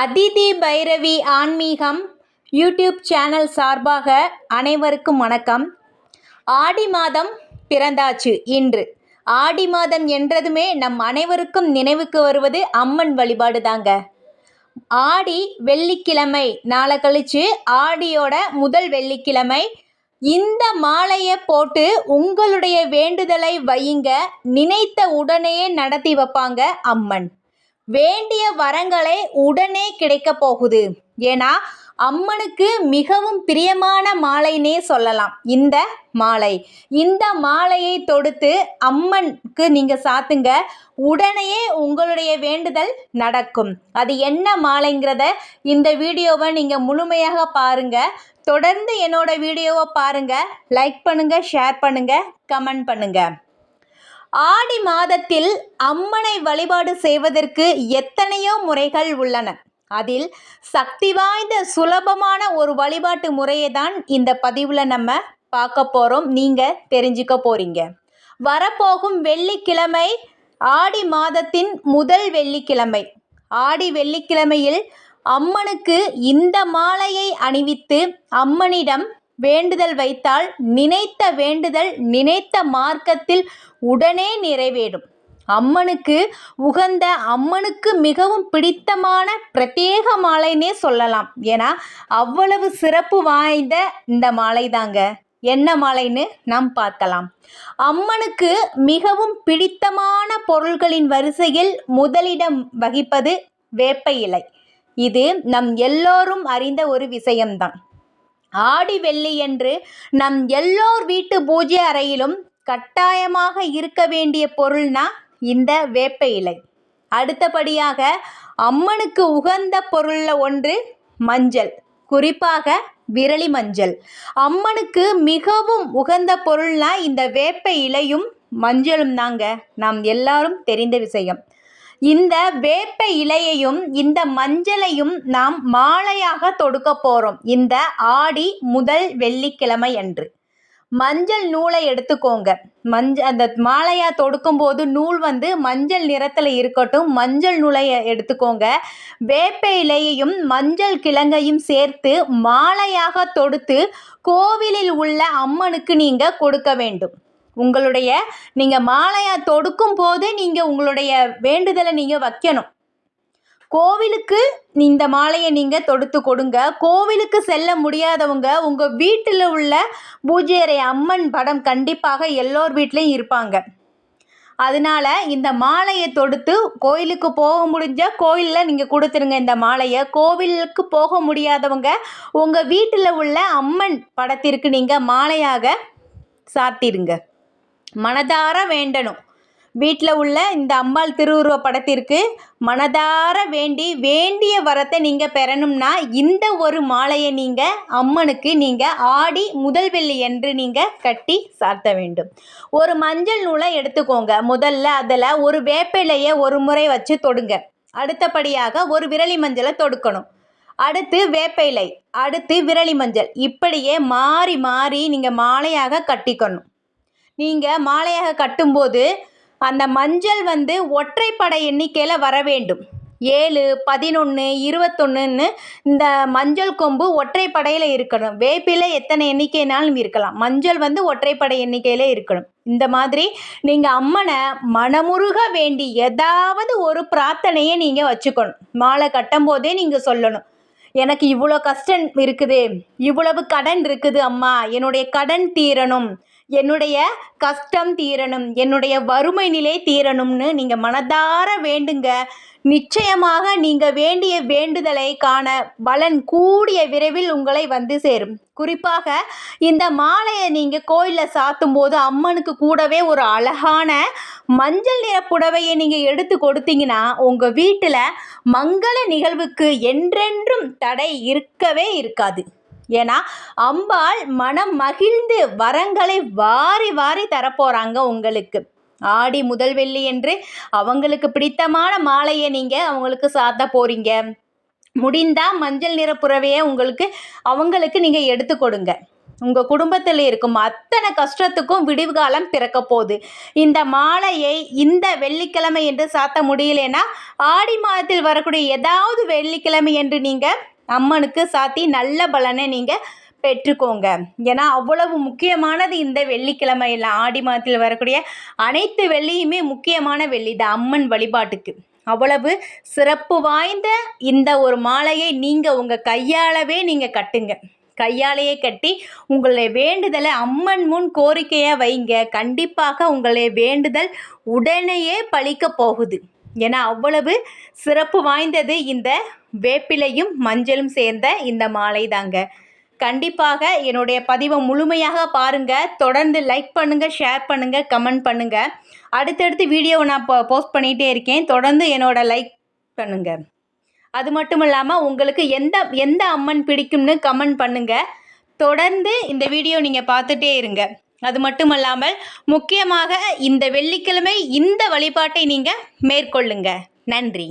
அதிதி பைரவி ஆன்மீகம் YouTube channel சார்பாக அனைவருக்கும் வணக்கம். ஆடி மாதம் பிறந்தாச்சு இன்று. ஆடி மாதம் என்றதுமே நம் அனைவருக்கும் நினைவுக்கு வருவது அம்மன் வழிபாடு தாங்க. ஆடி வெள்ளிக்கிழமை நாளை கழிச்சு ஆடியோட முதல் வெள்ளிக்கிழமை இந்த மாலையை போட்டு உங்களுடைய வேண்டுதலை வையுங்க நினைத்த உடனேயே நடத்தி வைப்பாங்க அம்மன். வேண்டிய வரங்களை உடனே கிடைக்க போகுது. ஏன்னா அம்மனுக்கு மிகவும் பிரியமான மாலைனே சொல்லலாம். இந்த மாலை. இந்த மாலையை தொடுத்து அம்மனுக்கு நீங்கள் சாத்துங்க உடனேயே உங்களுடைய வேண்டுதல் நடக்கும். அது என்ன மாலைங்கிறத இந்த வீடியோவை நீங்கள் முழுமையாக பாருங்க. தொடர்ந்து என்னோட வீடியோவை பாருங்க. லைக் பண்ணுங்க ஷேர் பண்ணுங்க கமெண்ட் பண்ணுங்க. ஆடி மாதத்தில் அம்மனை வழிபாடு செய்வதற்கு எத்தனையோ முறைகள் உள்ளன. அதில் சக்தி வாய்ந்த சுலபமான ஒரு வழிபாட்டு முறையை தான் இந்த பதிவில் நம்ம பார்க்க போகிறோம் நீங்கள் தெரிஞ்சுக்க போகிறீங்க வரப்போகும் வெள்ளிக்கிழமை ஆடி மாதத்தின் முதல் வெள்ளிக்கிழமை. ஆடி வெள்ளிக்கிழமையில் அம்மனுக்கு இந்த மாலையை அணிவித்து அம்மனிடம் வேண்டுதல் வைத்தால் நினைத்த வேண்டுதல் நினைத்த மார்க்கத்தில் உடனே நிறைவேறும். அம்மனுக்கு உகந்த அம்மனுக்கு மிகவும் பிடித்தமான பிரத்யேக மாலைன்னே சொல்லலாம். ஏன்னா அவ்வளவு சிறப்பு வாய்ந்த இந்த மாலை தாங்க என்ன மாலைன்னு நாம் பார்க்கலாம். அம்மனுக்கு மிகவும் பிடித்தமான பொருள்களின் வரிசையில் முதலிடம் வகிப்பது வேப்ப இலை. இது நம் எல்லோரும் அறிந்த ஒரு விஷயம்தான். ஆடி வெள்ளியன்று நம் எல்லோர் வீட்டு பூஜை அறையிலும் கட்டாயமாக இருக்க வேண்டிய பொருள்னா இந்த வேப்ப இலை. அடுத்தபடியாக அம்மனுக்கு உகந்த பொருளில் ஒன்று மஞ்சள் குறிப்பாக விரலி மஞ்சள். அம்மனுக்கு மிகவும் உகந்த பொருள்னா இந்த வேப்ப இலையும் மஞ்சளும் தாங்க. நாம் எல்லாரும் தெரிந்த விஷயம். இந்த வேப்ப இலையையும் இந்த மஞ்சளையும் நாம் மாலையாக தொடுக்க போகிறோம் இந்த ஆடி முதல் வெள்ளிக்கிழமை அன்று. மஞ்சள் நூலை எடுத்துக்கோங்க. மஞ்ச அந்த மாலையாக தொடுக்கும் போது நூல் வந்து மஞ்சள் நிறத்தில் இருக்கட்டும் மஞ்சள் நூலை எடுத்துக்கோங்க. வேப்ப இலையையும் மஞ்சள் கிழங்கையும் சேர்த்து மாலையாக தொடுத்து கோவிலில் உள்ள அம்மனுக்கு நீங்கள் கொடுக்க வேண்டும். உங்களுடைய நீங்கள் மாலையாக தொடுக்கும் போதே நீங்கள் உங்களுடைய வேண்டுதலை நீங்கள் வைக்கணும். கோவிலுக்கு இந்த மாலையை நீங்கள் தொடுத்து கொடுங்க. கோவிலுக்கு செல்ல முடியாதவங்க உங்கள் வீட்டில் உள்ள பூஜை அறை அம்மன் படம் கண்டிப்பாக எல்லோர் வீட்லேயும் இருப்பாங்க. அதனால இந்த மாலையை தொடுத்து கோயிலுக்கு போக முடிஞ்சால் கோயிலில் நீங்கள் கொடுத்துருங்க இந்த மாலையை. கோவிலுக்கு போக முடியாதவங்க உங்கள் வீட்டில் உள்ள அம்மன் படத்திற்கு நீங்கள் மாலையாக சாத்திடுங்க மனதார வேண்டணும். வீட்டில் உள்ள இந்த அம்பாள் திருவுருவ படத்திற்கு மனதார வேண்டி வேண்டிய வரத்தை நீங்கள் பெறணும்னா இந்த ஒரு மாலையை நீங்கள் அம்மனுக்கு நீங்கள் ஆடி முதல் வெள்ளி என்று நீங்கள் கட்டி சாத்த வேண்டும். ஒரு மஞ்சள் நூலை எடுத்துக்கோங்க. முதல்ல அதில் ஒரு வேப்பிலையை ஒரு முறை வச்சு தொடுங்க. அடுத்தபடியாக ஒரு விரலி மஞ்சளை தொடுக்கணும். அடுத்து வேப்ப இலை அடுத்து விரலி மஞ்சள். இப்படியே மாறி மாறி நீங்கள் மாலையாக கட்டிக்கணும். நீங்கள் மாலையாக கட்டும்போது அந்த மஞ்சள் வந்து ஒற்றைப்படை எண்ணிக்கையில் வர வேண்டும். ஏழு பதினொன்று இருபத்தொன்னுன்னு இந்த மஞ்சள் கொம்பு ஒற்றைப்படையில் இருக்கணும். வேப்பிலை எத்தனை எண்ணிக்கைனாலும் இருக்கலாம். மஞ்சள் வந்து ஒற்றைப்படை எண்ணிக்கையில் இருக்கணும். இந்த மாதிரி நீங்கள் அம்மனை மனமுருக வேண்டி ஏதாவது ஒரு பிரார்த்தனையை நீங்கள் வச்சுக்கணும். மாலை கட்டும் போதே நீங்கள் சொல்லணும். எனக்கு இவ்வளோ கஷ்டம் இருக்குது. இவ்வளவு கடன் இருக்குது அம்மா. என்னுடைய கடன் தீரணும். என்னுடைய கஷ்டம் தீரணும் என்னுடைய வறுமை நிலை தீரணும்னு நீங்கள் மனதார வேண்டுங்க. நிச்சயமாக நீங்கள் வேண்டிய வேண்டுதலை காண பலன் கூடிய விரைவில் உங்களை வந்து சேரும். குறிப்பாக இந்த மாலையை நீங்கள் கோயிலில் சாத்தும் போது அம்மனுக்கு கூடவே ஒரு அழகான மஞ்சள் நிற புடவையை நீங்கள் எடுத்து கொடுத்தீங்கன்னா உங்கள் வீட்டில் மங்கள நிகழ்வுக்கு என்றென்றும் தடை இருக்கவே இருக்காது. ஏன்னா அம்பாள் மனம் மகிழ்ந்து வரங்களை வாரி வாரி தரப்போகிறாங்க உங்களுக்கு. ஆடி முதல் வெள்ளி என்று அவங்களுக்கு பிடித்தமான மாலையை நீங்கள் அவங்களுக்கு சாத்த போகிறீங்க முடிந்தால் மஞ்சள் நிற புறவையை உங்களுக்கு அவங்களுக்கு நீங்கள் எடுத்து கொடுங்க. உங்கள் குடும்பத்தில் இருக்கும் அத்தனை கஷ்டத்துக்கும் விடிவு காலம் பிறக்க போகுது. இந்த மாலையை இந்த வெள்ளிக்கிழமை என்று சாத்த முடியலன்னா ஆடி மாதத்தில் வரக்கூடிய ஏதாவது வெள்ளிக்கிழமை என்று நீங்கள் அம்மனுக்கு சாத்தி நல்ல பலனை நீங்கள் பெற்றுக்கோங்க. ஏன்னா அவ்வளவு முக்கியமானது இந்த வெள்ளிக்கிழமையில். ஆடி மாதத்தில் வரக்கூடிய அனைத்து வெள்ளியுமே முக்கியமான வெள்ளி தான் அம்மன் வழிபாட்டுக்கு. அவ்வளவு சிறப்பு வாய்ந்த இந்த ஒரு மாலையை நீங்கள் உங்கள் கையாலவே நீங்கள் கட்டுங்க. கையாலேயே கட்டி உங்களுடைய வேண்டுதலை அம்மன் முன் கோரிக்கையாக வைங்க. கண்டிப்பாக உங்களுடைய வேண்டுதல் உடனேயே பழிக்க போகுது. என அவ்வளவு சிறப்பு வாய்ந்தது இந்த வேப்பிலையும் மஞ்சளும் சேர்ந்த இந்த மாலை தாங்க. கண்டிப்பாக என்னுடைய பதிவை முழுமையாக பாருங்கள் தொடர்ந்து லைக் பண்ணுங்கள் ஷேர் பண்ணுங்கள் கமெண்ட் பண்ணுங்கள் அடுத்தடுத்து வீடியோவை நான் இப்போ போஸ்ட் பண்ணிகிட்டே இருக்கேன். தொடர்ந்து என்னோட லைக் பண்ணுங்கள் அது மட்டும் இல்லாமல் உங்களுக்கு எந்த எந்த அம்மன் பிடிக்கும்னு கமெண்ட் பண்ணுங்கள் தொடர்ந்து இந்த வீடியோ நீங்கள் பார்த்துட்டே இருங்க. அது மட்டுமல்லாமல் முக்கியமாக இந்த வெள்ளிக்கிழமை இந்த வழிபாட்டை நீங்கள் மேற்கொள்ளுங்க. நன்றி.